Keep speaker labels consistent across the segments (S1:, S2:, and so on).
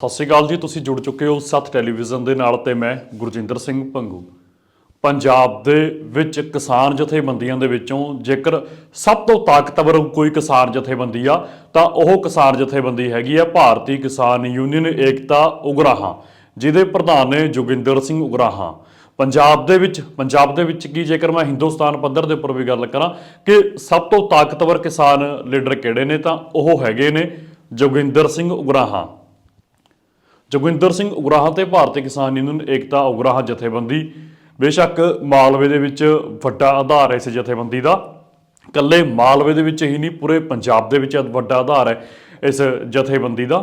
S1: ਸਤਿ ਸ਼੍ਰੀ ਅਕਾਲ ਜੀ, ਤੁਸੀਂ ਜੁੜ ਚੁੱਕੇ ਹੋ ਸੱਤ ਟੈਲੀਵਿਜ਼ਨ ਦੇ ਨਾਲ ਤੇ ਮੈਂ ਗੁਰਜਿੰਦਰ ਸਿੰਘ ਪੰਗੂ। ਪੰਜਾਬ ਦੇ ਵਿੱਚ ਕਿਸਾਨ ਜਥੇਬੰਦੀਆਂ ਦੇ ਵਿੱਚੋਂ ਜੇਕਰ ਸਭ ਤੋਂ ਤਾਕਤਵਰ ਕੋਈ ਕਿਸਾਨ ਜਥੇਬੰਦੀ ਆ, ਤਾਂ ਉਹ ਕਿਸਾਨ ਜਥੇਬੰਦੀ ਹੈਗੀ ਆ ਭਾਰਤੀ ਕਿਸਾਨ ਯੂਨੀਅਨ ਏਕਤਾ ਉਗਰਾਹਾਂ, ਜਿਹਦੇ ਪ੍ਰਧਾਨ ਨੇ ਜੋਗਿੰਦਰ ਸਿੰਘ ਉਗਰਾਹਾਂ। ਪੰਜਾਬ ਦੇ ਵਿੱਚ, ਪੰਜਾਬ ਦੇ ਵਿੱਚ ਕੀ ਜੇਕਰ ਮੈਂ ਹਿੰਦੁਸਤਾਨ ਪੱਧਰ ਦੇ ਉੱਪਰ ਵੀ ਗੱਲ ਕਰਾਂ ਕਿ ਸਭ ਤੋਂ ਤਾਕਤਵਰ ਕਿਸਾਨ ਲੀਡਰ ਕਿਹੜੇ ਨੇ, ਤਾਂ ਉਹ ਹੈਗੇ ਨੇ ਜੋਗਿੰਦਰ ਸਿੰਘ ਉਗਰਾਹਾਂ। ਜੋਗਿੰਦਰ ਸਿੰਘ ਉਗਰਾਹਾਂ ਤੇ ਭਾਰਤੀ ਕਿਸਾਨ ਯੂਨੀਅਨ ਏਕਤਾ ਉਗਰਾਹਾਂ ਜਥੇਬੰਦੀ। ਬੇਸ਼ੱਕ ਮਾਲਵੇ ਦੇ ਵਿੱਚ ਵੱਡਾ ਆਧਾਰ ਹੈ ਇਸ ਜਥੇਬੰਦੀ ਦਾ। ਕੱਲੇ ਮਾਲਵੇ ਦੇ ਵਿੱਚ ਹੀ ਨਹੀਂ, ਪੂਰੇ ਪੰਜਾਬ ਦੇ ਵਿੱਚ ਵੱਡਾ ਆਧਾਰ ਹੈ ਇਸ ਜਥੇਬੰਦੀ ਦਾ।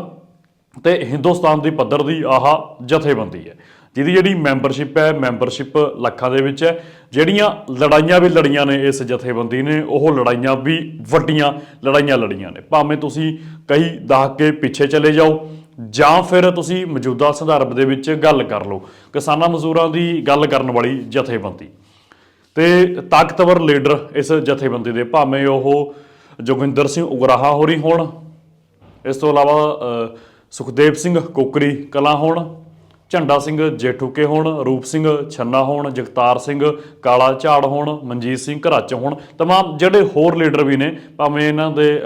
S1: ਤੇ ਹਿੰਦੁਸਤਾਨ ਦੀ ਪੱਧਰ ਦੀ ਆਹ ਜਥੇਬੰਦੀ ਹੈ, ਜਿਹਦੀ ਜਿਹੜੀ ਮੈਂਬਰਸ਼ਿਪ ਹੈ, ਮੈਂਬਰਸ਼ਿਪ ਲੱਖਾਂ ਦੇ ਵਿੱਚ ਹੈ। ਜਿਹੜੀਆਂ ਲੜਾਈਆਂ ਵੀ ਲੜੀਆਂ ਨੇ ਇਸ ਜਥੇਬੰਦੀ ਨੇ, ਉਹ ਲੜਾਈਆਂ ਵੀ ਵੱਡੀਆਂ ਲੜਾਈਆਂ ਲੜੀਆਂ ਨੇ। ਭਾਵੇਂ ਤੁਸੀਂ ਕਈ ਦਹਾਕੇ ਪਿੱਛੇ ਚਲੇ ਜਾਓ ਜਾਂ ਫਿਰ ਤੁਸੀਂ ਮੌਜੂਦਾ ਸੰਦਰਭ ਦੇ ਵਿੱਚ ਗੱਲ ਕਰ ਲਓ, ਕਿਸਾਨਾਂ ਮਜ਼ਦੂਰਾਂ ਦੀ ਗੱਲ ਕਰਨ ਵਾਲੀ ਜਥੇਬੰਦੀ। ਤੇ ਤਾਕਤਵਰ ਲੀਡਰ ਇਸ ਜਥੇਬੰਦੀ ਦੇ, ਭਾਵੇਂ ਉਹ ਜੋਗਿੰਦਰ ਸਿੰਘ ਉਗਰਾਹਾ ਹੋਰੀ ਹੋਣ, ਇਸ ਤੋਂ ਇਲਾਵਾ ਸੁਖਦੇਵ ਸਿੰਘ ਕੋਕਰੀ ਕਲਾ ਹੋਣ, ਝੰਡਾ ਸਿੰਘ ਜੇਠੂਕੇ ਹੋਣ, ਰੂਪ ਸਿੰਘ ਛੰਨਾ ਹੋਣ, ਜਗਤਾਰ ਸਿੰਘ ਕਾਲਾ ਝਾੜ ਹੋਣ, ਮਨਜੀਤ ਸਿੰਘ ਘਰਾਚ ਹੋਣ, ਤਮਾਮ ਜਿਹੜੇ ਹੋਰ ਲੀਡਰ ਵੀ ਨੇ, ਭਾਵੇਂ ਇਹਨਾਂ ਦੇ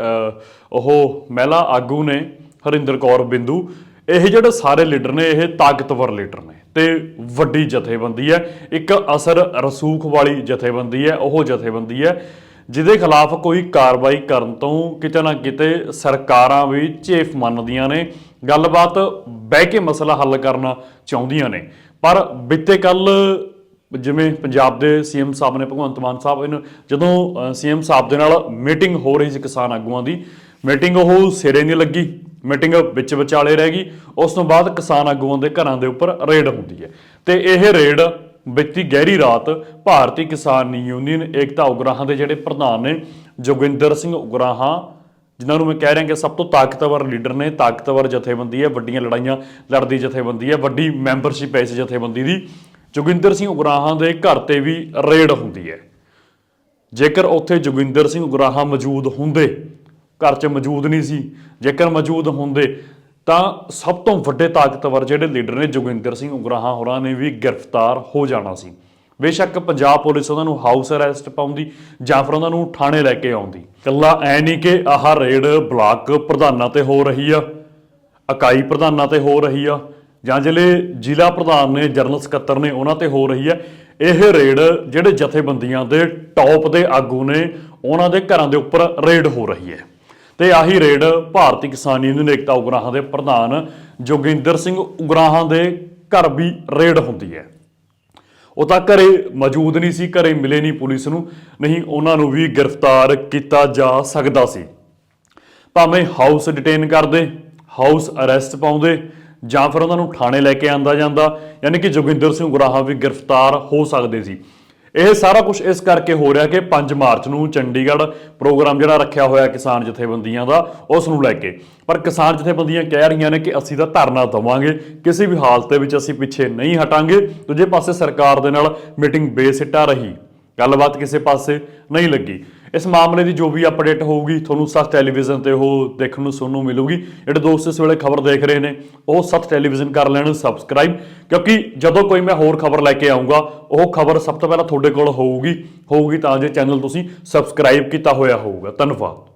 S1: ਉਹ ਮਹਿਲਾ ਆਗੂ ਨੇ ਹਰਿੰਦਰ ਕੌਰ ਬਿੰਦੂ, ਇਹ ਜਿਹੜੇ ਸਾਰੇ ਲੀਡਰ ਨੇ, ਇਹ ਤਾਕਤਵਰ ਲੀਡਰ ਨੇ ਤੇ ਵੱਡੀ ਜਥੇਬੰਦੀ ਹੈ। ਇੱਕ ਅਸਰ ਰਸੂਖ ਵਾਲੀ ਜਥੇਬੰਦੀ ਹੈ, ਉਹ ਜਥੇਬੰਦੀ ਹੈ, ਜਿਹਦੇ ਖਿਲਾਫ ਕੋਈ ਕਾਰਵਾਈ ਕਰਨ ਤੋਂ ਕਿਤੇ ਨਾ ਕਿਤੇ ਸਰਕਾਰਾਂ ਵੀ ਝੇਫ ਮੰਨਦੀਆਂ ਨੇ। ਗੱਲਬਾਤ ਬਹਿ ਕੇ ਮਸਲਾ ਹੱਲ ਕਰਨਾ ਚਾਹੁੰਦੀਆਂ ਨੇ। ਪਰ ਬਿੱਤੇ ਕੱਲ ਜਿਵੇਂ ਪੰਜਾਬ ਦੇ ਸੀਐਮ ਸਾਹਿਬ ਨੇ, ਭਗਵੰਤ ਮਾਨ ਸਾਹਿਬ ਇਹਨੂੰ ਜਦੋਂ ਸੀਐਮ ਸਾਹਿਬ ਦੇ ਨਾਲ ਮੀਟਿੰਗ ਹੋ ਰਹੀ ਸੀ ਕਿਸਾਨ ਆਗੂਆਂ ਦੀ, ਮੀਟਿੰਗ ਉਹ ਸਿਰੇ ਨਹੀਂ ਲੱਗੀ। ਮੀਟਿੰਗ ਵਿੱਚ ਵਿਚਾਲੇ ਰਹਿ ਗਈ। ਉਸ ਤੋਂ ਬਾਅਦ ਕਿਸਾਨ ਆਗੂਆਂ ਦੇ ਘਰਾਂ ਦੇ ਉੱਪਰ ਰੇਡ ਹੁੰਦੀ ਹੈ। ਤੇ ਇਹ ਰੇਡ ਬੀਤੀ ਗਹਿਰੀ ਰਾਤ ਭਾਰਤੀ ਕਿਸਾਨ ਯੂਨੀਅਨ ਏਕਤਾ ਉਗਰਾਹਾਂ ਦੇ ਜਿਹੜੇ ਪ੍ਰਧਾਨ ਨੇ, ਜੋਗਿੰਦਰ ਸਿੰਘ ਉਗਰਾਹਾਂ, ਜਿਨ੍ਹਾਂ ਨੂੰ ਮੈਂ ਕਹਿ ਰਿਹਾ ਕਿ ਸਭ ਤੋਂ ਤਾਕਤਵਰ ਲੀਡਰ ਨੇ, ਤਾਕਤਵਰ ਜਥੇਬੰਦੀ ਹੈ, ਵੱਡੀਆਂ ਲੜਾਈਆਂ ਲੜਦੀ ਜਥੇਬੰਦੀ ਹੈ, ਵੱਡੀ ਮੈਂਬਰਸ਼ਿਪ ਹੈ ਇਸ ਜਥੇਬੰਦੀ ਦੀ। ਜੋਗਿੰਦਰ ਸਿੰਘ ਉਗਰਾਹਾਂ ਦੇ ਘਰ ਤੇ ਵੀ ਰੇਡ ਹੁੰਦੀ ਹੈ। ਜੇਕਰ ਉੱਥੇ ਜੋਗਿੰਦਰ ਸਿੰਘ ਉਗਰਾਹਾਂ ਮੌਜੂਦ ਹੁੰਦੇ ਘਰ 'ਚ ਮੌਜੂਦ ਨਹੀਂ ਸੀ। ਜੇਕਰ ਮੌਜੂਦ ਹੁੰਦੇ, ਤਾਂ ਸਭ ਤੋਂ ਵੱਡੇ ਤਾਕਤਵਰ ਜਿਹੜੇ ਲੀਡਰ ਨੇ ਜੋਗਿੰਦਰ ਸਿੰਘ ਉਗਰਾਹਾਂ ਹੋਰਾਂ ਨੇ ਵੀ ਗ੍ਰਿਫਤਾਰ ਹੋ ਜਾਣਾ ਸੀ। ਬੇਸ਼ੱਕ ਪੰਜਾਬ ਪੁਲਿਸ ਉਹਨਾਂ ਨੂੰ ਹਾਊਸ ਅਰੈਸਟ ਪਾਉਂਦੀ ਜਾਂ ਫਿਰ ਉਹਨਾਂ ਨੂੰ ਥਾਣੇ ਲੈ ਕੇ ਆਉਂਦੀ। ਕੱਲਾ ਐ ਨਹੀਂ ਕਿ ਆਹ ਰੇਡ ਬਲਾਕ ਪ੍ਰਧਾਨਾਂ ਤੇ ਹੋ ਰਹੀ ਆ, ਇਕਾਈ ਪ੍ਰਧਾਨਾਂ ਤੇ ਹੋ ਰਹੀ ਆ, ਜਾਂ ਜਿਹੜੇ ਜ਼ਿਲ੍ਹਾ ਪ੍ਰਧਾਨ ਨੇ, ਜਨਰਲ ਸਕੱਤਰ ਨੇ ਉਹਨਾਂ ਤੇ ਹੋ ਰਹੀ ਹੈ ਇਹ ਰੇਡ ਜਿਹੜੇ ਜਥੇਬੰਦੀਆਂ ਦੇ ਟੌਪ ਦੇ ਆਗੂ ਨੇ, ਉਹਨਾਂ ਦੇ ਘਰਾਂ ਦੇ ਉੱਪਰ ਰੇਡ ਹੋ ਰਹੀ ਹੈ। ਤੇ ਆਹੀ ਰੇਡ ਭਾਰਤੀ ਕਿਸਾਨ ਯੂਨੀਅਨ ਏਕਤਾ ਉਗਰਾਹਾਂ ਦੇ ਪ੍ਰਧਾਨ ਜੋਗਿੰਦਰ ਸਿੰਘ ਉਗਰਾਹਾਂ ਦੇ ਘਰ ਵੀ ਰੇਡ ਹੁੰਦੀ ਹੈ। ਉਹ ਤਾਂ ਘਰੇ ਮੌਜੂਦ ਨਹੀਂ ਸੀ, ਘਰੇ ਮਿਲੇ ਨਹੀਂ ਪੁਲਿਸ ਨੂੰ, ਨਹੀਂ ਉਹਨਾਂ ਨੂੰ ਵੀ ਗ੍ਰਿਫਤਾਰ ਕੀਤਾ ਜਾ ਸਕਦਾ ਸੀ। ਭਾਵੇਂ ਹਾਊਸ ਡਿਟੇਨ ਕਰਦੇ, ਹਾਊਸ ਅਰੈਸਟ ਪਾਉਂਦੇ, ਜਾਂ ਫਿਰ ਉਹਨਾਂ ਨੂੰ ਥਾਣੇ ਲੈ ਕੇ ਆਂਦਾ ਜਾਂਦਾ, ਯਾਨੀ ਕਿ ਜੋਗਿੰਦਰ ਸਿੰਘ ਗੁਰਾਹਾ ਵੀ ਗ੍ਰਿਫਤਾਰ ਹੋ ਸਕਦੇ ਸੀ। ਇਹ ਸਾਰਾ ਕੁਝ ਇਸ ਕਰਕੇ ਹੋ ਰਿਹਾ ਕਿ 5 ਮਾਰਚ ਨੂੰ ਚੰਡੀਗੜ੍ਹ ਪ੍ਰੋਗਰਾਮ ਜਿਹੜਾ ਰੱਖਿਆ ਹੋਇਆ ਕਿਸਾਨ ਜਥੇਬੰਦੀਆਂ ਦਾ, ਉਸ ਨੂੰ ਲੈ ਕੇ। ਪਰ ਕਿਸਾਨ ਜਥੇਬੰਦੀਆਂ ਕਹਿ ਰਹੀਆਂ ਨੇ ਕਿ ਅਸੀਂ ਤਾਂ ਧਰਨਾ ਦਵਾਂਗੇ, ਕਿਸੇ ਵੀ ਹਾਲਤ ਦੇ ਵਿੱਚ ਅਸੀਂ ਪਿੱਛੇ ਨਹੀਂ ਹਟਾਂਗੇ। ਦੂਜੇ ਪਾਸੇ ਸਰਕਾਰ ਦੇ ਨਾਲ ਮੀਟਿੰਗ ਬੇਸਿੱਟਾ ਰਹੀ। ਗੱਲਬਾਤ ਕਿਸੇ ਪਾਸੇ ਨਹੀਂ ਲੱਗੀ। ਇਸ ਮਾਮਲੇ ਦੀ ਜੋ ਵੀ ਅਪਡੇਟ ਹੋਊਗੀ, ਤੁਹਾਨੂੰ ਸੱਤ ਟੈਲੀਵਿਜ਼ਨ ਤੇ ਉਹ ਦੇਖਣ ਨੂੰ, ਸੁਣਨ ਨੂੰ ਮਿਲੂਗੀ। ਜਿਹੜੇ ਦੋਸਤ ਇਸ ਵੇਲੇ ਖਬਰ ਦੇਖ ਰਹੇ ਨੇ, ਉਹ ਸੱਤ ਟੈਲੀਵਿਜ਼ਨ ਕਰ ਲੈਣ ਸਬਸਕ੍ਰਾਈਬ ਕਿਉਂਕਿ ਜਦੋਂ ਕੋਈ ਮੈਂ ਹੋਰ ਖਬਰ ਲੈ ਕੇ ਆਉਂਗਾ ਉਹ ਖਬਰ ਸਭ ਤੋਂ ਪਹਿਲਾਂ ਤੁਹਾਡੇ ਕੋਲ ਹੋਊਗੀ। ਹੋਊਗੀ ਤਾਂ ਜੇ ਚੈਨਲ ਤੁਸੀਂ ਸਬਸਕ੍ਰਾਈਬ ਕੀਤਾ ਹੋਇਆ ਹੋਊਗਾ। ਧੰਨਵਾਦ।